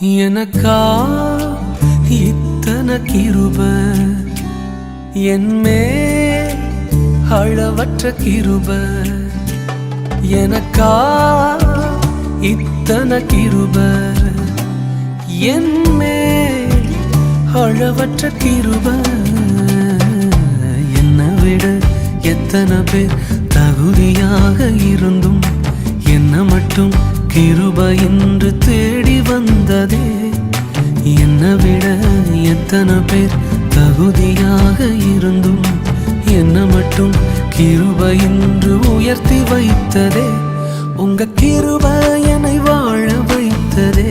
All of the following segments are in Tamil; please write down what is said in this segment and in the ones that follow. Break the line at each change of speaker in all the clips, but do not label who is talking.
எனக்கா இத்தன கிருப? என்மே அளவற்ற கிருப. எனக்கா இத்தன கிருப? என்மே அளவற்ற கிருப. என்னை விட எத்தனை பேர் தகுதியாக இருந்தும் என்ன மட்டும் கிருப என்று தேடி வந்ததே என்னை விட எத்தனை பேர் தகுதியாக இருந்தும் என்ன மட்டும் கிருப என்று உயர்த்தி வைத்ததே. உங்க கிருப என்னை வாழ வைத்ததே.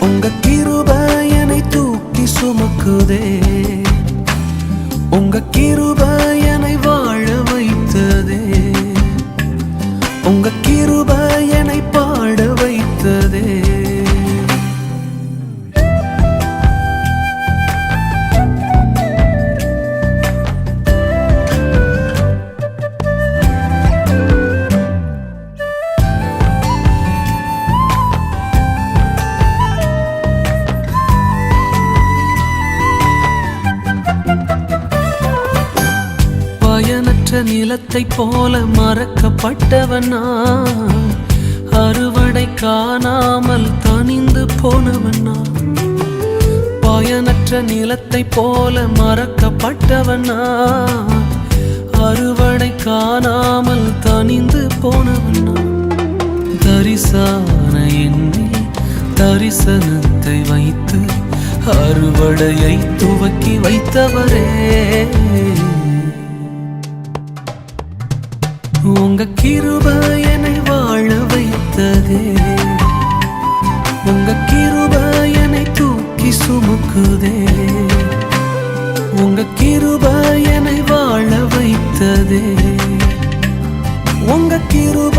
உங்க கிருப என்னை தூக்கி சுமக்குதே. உங்க கிருப என்னை வாழ வைத்ததே. உங்க கிருப என்னை பாட வைத்ததே. பயனற்ற நிலத்தைப் போல மறக்கப்பட்டவன்? நான் அறுவடை காணாமல் தனிந்து போனவன்? நான் பயனற்ற நிலத்தைப் போல மறக்கப்பட்டவன்? நான் அறுவடை காணாமல் தனிந்து போனவன்? நான் தரிசான எண்ணில் தரிசனத்தை வைத்து அறுவடையை துவக்கி வைத்தவரே. கிருப என்னை வாழ வைத்தது. உங்க கிருப என்னை தூக்கி சுமக்குதே. உங்க கிருப என்னை வாழ வைத்ததே. உங்க கிருப